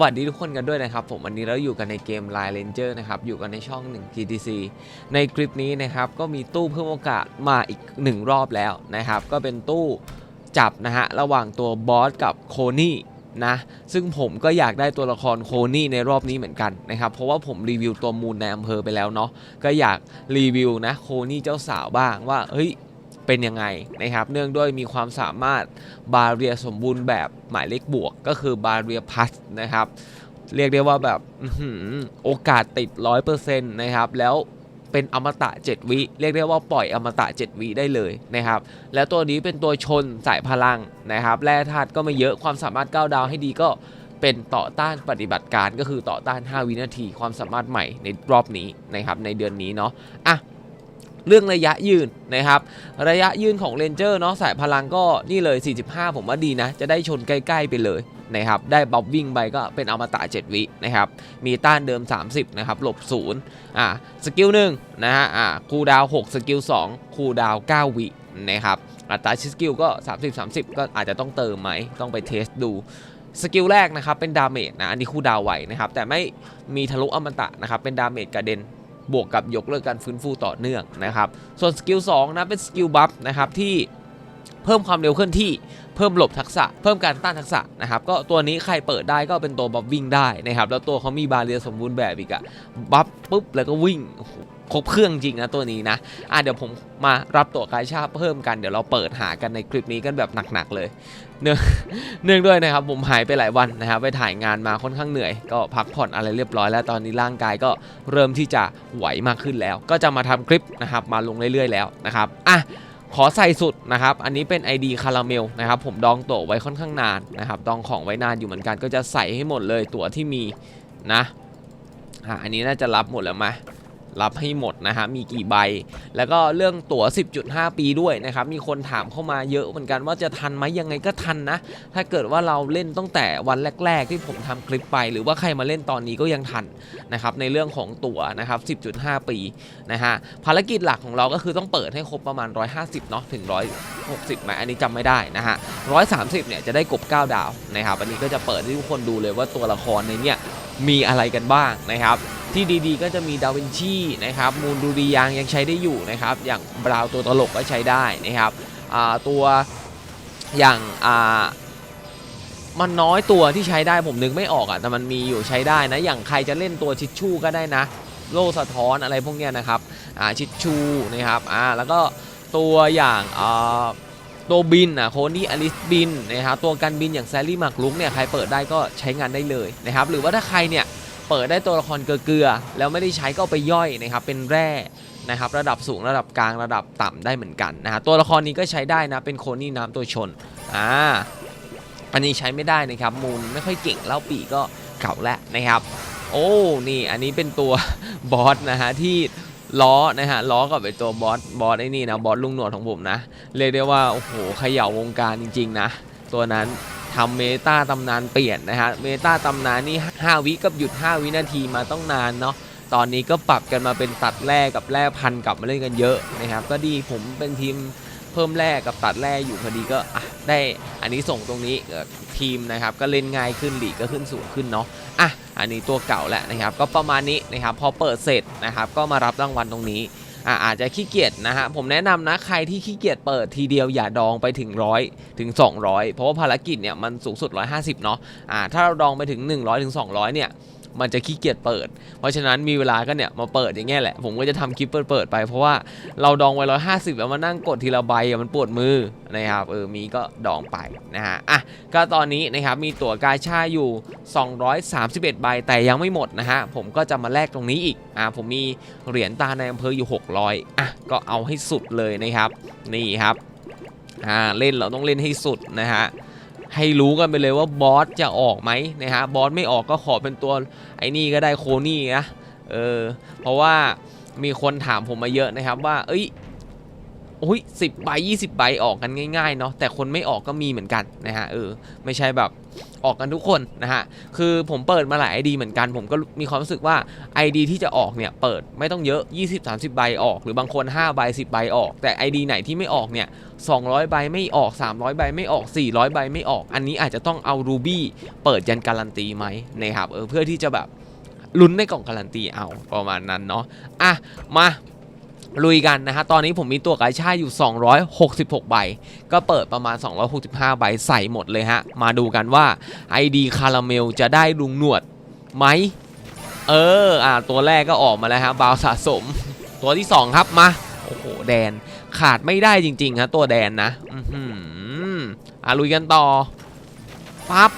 สวัสดีทุกคนกันด้วยนะครับ ผมวันนี้เราอยู่กันในเกม Line Ranger นะครับ อยู่กันในช่อง 1 GTC ในคลิปนี้นะครับก็มีตู้เพิ่มโอกาสมาอีก 1 รอบแล้วนะครับ ก็เป็นตู้จับนะฮะ ระหว่างตัวบอสกับโคนี่นะ ซึ่งผมก็อยากได้ตัวละครโคนี่ในรอบนี้เหมือนกันนะครับ เพราะว่าผมรีวิวตัวมูลในอำเภอไปแล้วเนาะก็อยากรีวิวนะโคนี่เจ้าสาวบ้างว่าเฮ้ย เป็นยังไงนะครับ เนื่องด้วยมีความสามารถบาเรียสมบูรณ์แบบหมายเลขบวกก็คือบาเรียพัสนะครับ เรียกได้ว่าแบบอื้อหือโอกาสติด 100%นะครับ แล้วเป็นอมตะ 7 วิ เรียกได้ว่าปล่อยอมตะ 7 วิได้เลยนะครับ แล้วตัวนี้เป็นตัวชนสายพลังนะครับ แร่ธาตุก็ไม่เยอะความสามารถ9ดาวให้ดีก็เป็นต่อต้านปฏิบัติการก็คือต่อต้าน 5 วินาที ความสามารถใหม่ในรอบนี้นะครับในเดือนนี้เนาะอะ เรื่องระยะยืนนะครับระยะยืนของเรนเจอร์เนาะสายพลังก็นี่เลย 45 ผมว่าดีนะ จะได้ชนใกล้ๆไปเลยนะครับได้บับวิ่งไปก็เป็นอมตะ7วินะครับมีต้านเดิม 30นะครับหลบ0อ่าสกิล1นะฮะอ่าคูดาว 6 สกิล 2 คูดาว 9 วินะครับอัตราชิสกิลก็ 30 30 ก็อาจจะต้องเติมไหมต้องไปเทสดูสกิลแรกนะครับเป็นดาเมจนะอันนี้คูลดาวไหวนะครับแต่ไม่มีทะลุอมตะนะครับเป็นดาเมจกระเด็น บวกกับยกเลิกการฟื้นฟูต่อเนื่องนะครับ ส่วนสกิล2นะเป็นสกิลบัฟนะครับที่เพิ่มความเร็วเคลื่อนที่ เพิ่มหลบทักษะ เพิ่มการต้านทักษะนะครับก็ตัวนี้ใครเปิดได้ก็เป็นตัวบัฟวิ่งได้นะครับแล้วตัวเขามีบาเรียสมบูรณ์แบบอีกอะบัฟปุ๊บแล้วก็วิ่งครบเครื่องจริงนะตัวนี้นะอะเดี๋ยวผมมารับตัวกายชาเพิ่มกัน เดี๋ยวเราเปิดหากันในคลิปนี้กันแบบหนักๆเลย เนื่องเนื่องด้วยนะครับผมหายไปหลายวันนะครับไปถ่ายงานมาค่อนข้างเหนื่อย ก็พักผ่อนอะไรเรียบร้อยแล้วตอนนี้ร่างกายก็เริ่มที่จะไหวมากขึ้นแล้ว ก็จะมาทำคลิปนะครับมาลงเรื่อยๆแล้วนะครับอะ ขอใส่สุดนะครับ อันนี้เป็น ID คาราเมลนะครับผมดองตัวไว้ค่อนข้างนานนะครับดองของไว้นานอยู่เหมือนกันก็จะใส่ให้หมดเลยตั๋วที่มีนะอะอันนี้น่าจะรับหมดแล้วไหม รับให้หมดนะฮะมีกี่ใบ แล้วก็เรื่องตั๋ว 10.5 ปีด้วยนะครับมีคนถามเข้ามาเยอะเหมือนกันว่าจะทันไหมยังไงก็ทันนะ ถ้าเกิดว่าเราเล่นตั้งแต่วันแรก ๆ ที่ผมทำคลิปไป หรือว่าใครมาเล่นตอนนี้ก็ยังทันนะครับในเรื่องของตั๋วนะครับ 10.5 ปีนะฮะภารกิจหลักของเราก็คือต้องเปิดให้ครบประมาณ 150เนาะถึง 160ไหมอันนี้จำไม่ได้นะฮะ130เนี่ยจะได้กบ 9 ดาวนะครับอันนี้ก็จะเปิดให้ทุกคนดูเลยว่าตัวละครในเนี้ยมีอะไรกันบ้างนะครับ ที่ดีๆ ก็จะมีดาวินชีนะครับมูลดูรียางยังใช้ได้อยู่นะครับ อย่างบราว์ตัวตลกก็ใช้ได้นะครับตัวอย่างมันน้อยตัวที่ใช้ได้ผมนึกไม่ออกอะแต่มันมีอยู่ใช้ได้นะ อย่างใครจะเล่นตัวชิชชู่ก็ได้นะ โลสะท้อนอะไรพวกเนี้ยนะครับชิชชูนะครับแล้วก็ตัวอย่างตัวบินอะโคนี่อลิสบินนะครับตัวกันบินอย่างแซลลี่หมักลุกเนี่ยใครเปิดได้ก็ใช้งานได้เลยนะครับหรือว่าถ้าใครเนี่ย เปิดได้ตัวละครเกลือๆแล้วไม่ได้ใช้ก็เอาไปย่อยนะครับเป็นแร่นะครับระดับสูงระดับกลางระดับต่ำได้เหมือนกันนะฮะตัวละครนี้ก็ใช้ได้นะเป็นโคนี่น้ำตัวชนอ่าอันนี้ใช้ไม่ได้นะครับมูลไม่ค่อยเก่งเล่าปีก็เก่าแล้วนะครับ โอ้นี่อันนี้เป็นตัวบอสนะฮะที่ล้อนะฮะล้อกับไอตัวบอสบอสไอ้นี่นะบอสลุงหนวดของผมนะเรียกได้ว่าโอ้โหเขย่าวงการจริง ๆ นะ ตัวนั้น ทำเมตาตำนานเปลี่ยนนะฮะเมตาตำนานนี่5วิกับหยุด 5 วินาทีมาต้องนานเนาะตอนนี้ก็ปรับกันมาเป็นตัดแร่กับแร่พันกลับมาเล่นกันเยอะนะครับ ก็ดีผมเป็นทีมเพิ่มแร่กับตัดแร่อยู่พอดีก็ได้อันนี้ส่งตรงนี้ทีมนะครับก็เล่นง่ายขึ้นหลีกก็ขึ้นสูงขึ้นเนาะอะอันนี้ตัวเก่าแหละนะครับ ก็ประมาณนี้นะครับพอเปิดเสร็จนะครับ ก็มารับรางวัลตรงนี้ อาจจะขี้เกียจนะฮะผมแนะนำนะใครที่ขี้เกียจเปิดทีเดียวอย่าดองไปถึงร้อยถึง 200 เพราะว่าภารกิจเนี่ยมันสูงสุด 150เนาะอ่าถ้าเราดองไปถึง 100ถึง200เนี่ย มันจะขี้เกียจเปิด เพราะฉะนั้นมีเวลาก็เนี่ยมาเปิดอย่างเงี้ยแหละ ผมก็จะทำคลิปเปิดๆไป เพราะว่าเราดองไว้150แล้วมานั่งกดทีละใบมันปวดมือนะครับเออมีก็ดองไปนะฮะอะก็ตอนนี้นะครับมีตั๋วกาชาอยู่ 231 ใบแต่ยังไม่หมดนะฮะผมก็จะมาแลกตรงนี้อีกอ่าผมมีเหรียญตาในอำเภออยู่ 600อะก็เอาให้สุดเลยนะครับนี่ครับอ่าเล่นเราต้องเล่นให้สุดนะฮะ ให้รู้กันไปเลยว่าบอสจะออกไหมนะฮะบอสไม่ออกก็ขอเป็นตัวไอ้นี่ก็ได้โคนี่นะเออเพราะว่ามีคนถามผมมาเยอะนะครับว่า เอ้ย โอ้ยสิบใบยี่สิบใบออกกันง่ายๆเนาะแต่คนไม่ออกก็มีเหมือนกันนะฮะเออไม่ใช่แบบออกกันทุกคนนะฮะคือผมเปิดมาหลาย ID เหมือนกัน ผมก็มีความรู้สึกว่า ID ที่จะออกเนี่ยเปิดไม่ต้องเยอะ 20-30 ใบออก หรือบางคน5ใบ10 ใบออก แต่ ID ไหนที่ไม่ออกเนี่ย200 ใบไม่ออก 300 ใบไม่ออก 400 ใบไม่ออก อันนี้อาจจะต้องเอา Ruby เปิดยันการันตีไหมนะครับเออเพื่อที่จะแบบลุ้นในกล่องการันตีเอาประมาณนั้นเนาะอะมา ลุยกันนะฮะ ตอนนี้ผมมีตัวกาชาอยู่ 266 ใบ ก็เปิดประมาณ 265 ใบใส่หมดเลยฮะ มาดูกันว่า ID คาราเมลจะได้ลุงหนวดไหม เออ อ่า ตัวแรกก็ออกมาแล้วฮะ บาวสะสม ตัวที่ 2 ครับ มา โอ้โห แดน ขาดไม่ได้จริงๆฮะ ตัวแดนนะ อือออ่าลุยกันต่อ ปั๊บ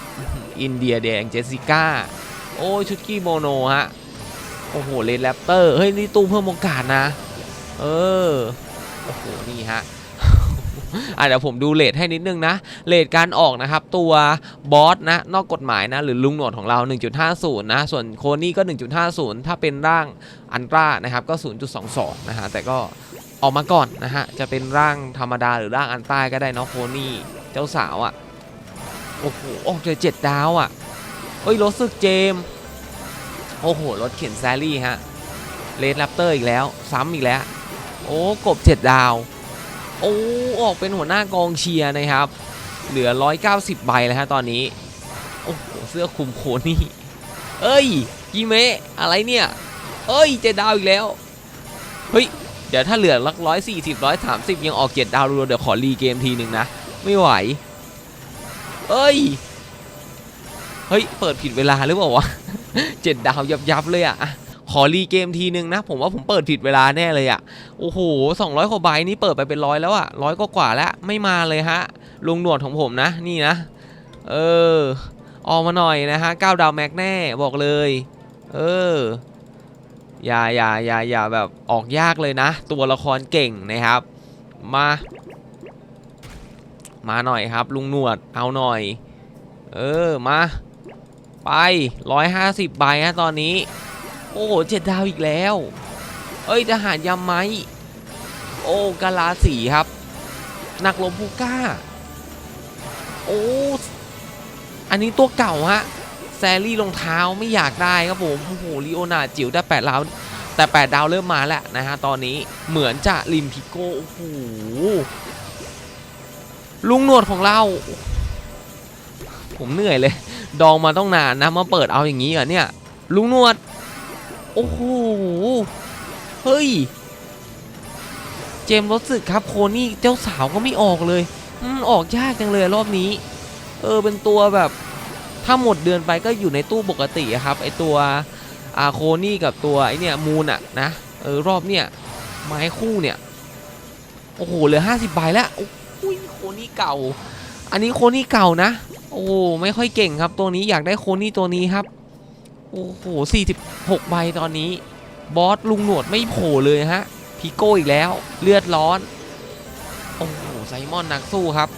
อินเดียแดง เจสสิก้า โอ้ยชุดกี้โมโนฮะ โอ้โห เลนแรปเตอร์ เฮ้ย นี่ตู้เพิ่มโอกาสนะ เออ โอ้โห นี่ฮะอะเดี๋ยวผมดูเลทให้นิดนึงนะเลทการออกนะครับ ตัวบอสนะ นอกกฎหมายนะ หรือลุงหนวดของเรา 1.50 นะ ส่วนโคนี่ก็ 1.50 ถ้าเป็นร่างอันตรานะครับ ก็ 0.22 นะฮะ แต่ก็ออกมาก่อนนะฮะ จะเป็นร่างธรรมดาหรือร่างอันต้าก็ได้เนาะโคนี่เจ้าสาวอะ่ะ โอ้โหออกเจอเจ็ดดาวอะ่ะเฮ้ยรถสึกเจม โอ้โห รถเข็นแซรี่ฮะเลดแรปเตอร์อีกแล้ว ซ้ำอีกแล้ว อ้กบ 7 ดาว โอ้ออกเป็นหัวหน้ากองเชียร์นะครับ เหลือ 190 ใบแล้วฮะตอนนี้ โอ้โหเสื้อคลุมโคนี่ เอ้ยกิเมะอะไรเนี่ย เอ้ยเจ็ดดาวอีกแล้ว เฮ้ย เดี๋ยวถ้าเหลือลักร้อยสี่สิบร้อยสามสิบยังออกเจ็ดดาวรัวเดี๋ยวขอรีเกมทีหนึ่งนะ ไม่ไหว เอ้ย เฮ้ย เปิดผิดเวลาหรือเปล่าวะเจ็ดดาวยับยับเลยอะอะ ขอรีเกมทีนึงนะ ผมว่าผมเปิดผิดเวลาแน่เลยอะโอ้โหสองร้อยกว่าใบนี่เปิดไปเป็นร้อยแล้วอะร้อยกว่าแล้วไม่มาเลยฮะลุงหนวดของผมนะ นี่นะ เออ ออกมาหน่อยนะฮะเก้าดาวแม็กแน่บอกเลย เอออย่าอย่าอย่าอย่าแบบออกยากเลยนะ ตัวละครเก่งนะครับ มา มาหน่อยครับ ลุงหนวดเอาหน่อย เออมา ไป 150ใบฮะตอนนี้ โอ้โหเจ็ดดาวอีกแล้ว เอ้ยทหารยำไหมโอ้กาลาสีครับ นักลบผู้กล้า โอ้ อันนี้ตัวเก่าฮะ แซรี่รองเท้าไม่อยากได้ครับผมโอ้โหลีโอนาจิ๋วแต่แปดดาวแต่8ดาวเริ่มมาแล้วนะฮะตอนนี้เหมือนจะลิมพิโก้โอ้โหลุงหนวดของเรา ผมเหนื่อยเลย ดองมาต้องนานนะมาเปิดเอาอย่างนี้เหรอเนี่ย ลุงหนวด โอ้โห เฮ้ย เจมส์รถสึกครับโคนี่เจ้าสาวก็ไม่ออกเลยอืมออกยากจังเลยรอบนี้ เออเป็นตัวแบบถ้าหมดเดือนไปก็อยู่ในตู้ปกติครับ ไอตัวอาโคนี่กับตัวไอเนี่ยมูนอะนะเออรอบเนี่ยไม้คู่เนี่ย โอ้โหเหลือ50ใบแล้วโอ้ยโคนี่เก่า อันนี้โคนี่เก่านะ โอ้ไม่ค่อยเก่งครับตัวนี้อยากได้โคนี่ตัวนี้ครับ โอ้โห46 ใบตอนนี้ บอสลุงหนวดไม่โผล่เลยฮะพิโก้อีกแล้ว เลือดร้อน โอ้โห ไซมอนนักสู้ครับ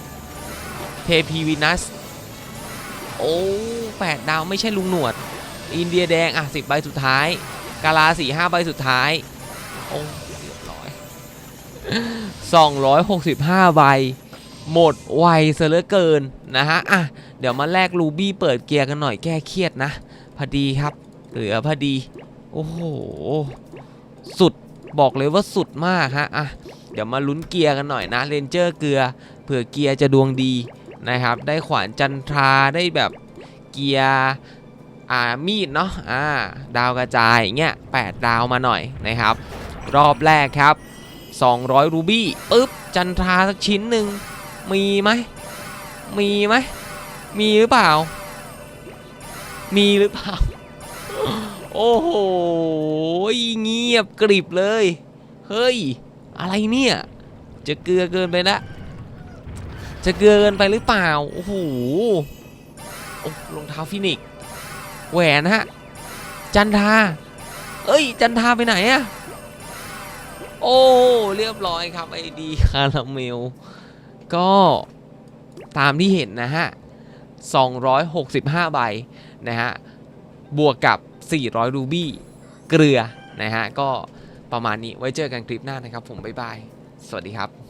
เทพีวินัส โอ้แปดดาวไม่ใช่ลุงหนวด อินเดียแดงอะสิบใบสุดท้าย กาลาสี่ห้าใบสุดท้าย โอ้เรียบร้อยสองร้อยหกสิบห้าใบ หมดไวซะเหลือเกินนะฮะ อะ เดี๋ยวมาแลกรูบี้เปิดเกียร์กันหน่อยแก้เครียดนะ อดีครับ เหลือพอดี โอ้โห สุดบอกเลยว่าสุดมากฮะอะเดี๋ยวมาลุ้นเกียร์กันหน่อยนะเรนเจอร์เกลือเผื่อเกียร์จะดวงดีนะครับ ได้ขวานจันทราได้แบบเกียร์อ่ามีดเนาะอ่าดาวกระจายอย่างเงี้ยแปดดาวมาหน่อยนะครับ รอบแรกครับ 200 รูบี้ปึ๊บจันทราสักชิ้นหนึ่งมีไหมมีไหมมีหรือเปล่า มีหรือเปล่า โอ้โห เงียบกริบเลย เฮ้ย อะไรเนี่ย จะเกลือเกินไปละ จะเกลือเกินไปหรือเปล่า โอ้โหรองเท้าฟินิก แหวนฮะ จันทา เอ้ย จันทาไปไหนอะโอ้ เรียบร้อยครับไอดีคาราเมล ก็ตามที่เห็นนะฮะ 265 ใบ นะฮะบวกกับ 400 รูบี้เกลือนะฮะก็ประมาณนี้ไว้เจอกันคลิปหน้านะครับผมบ๊ายบาย สวัสดีครับ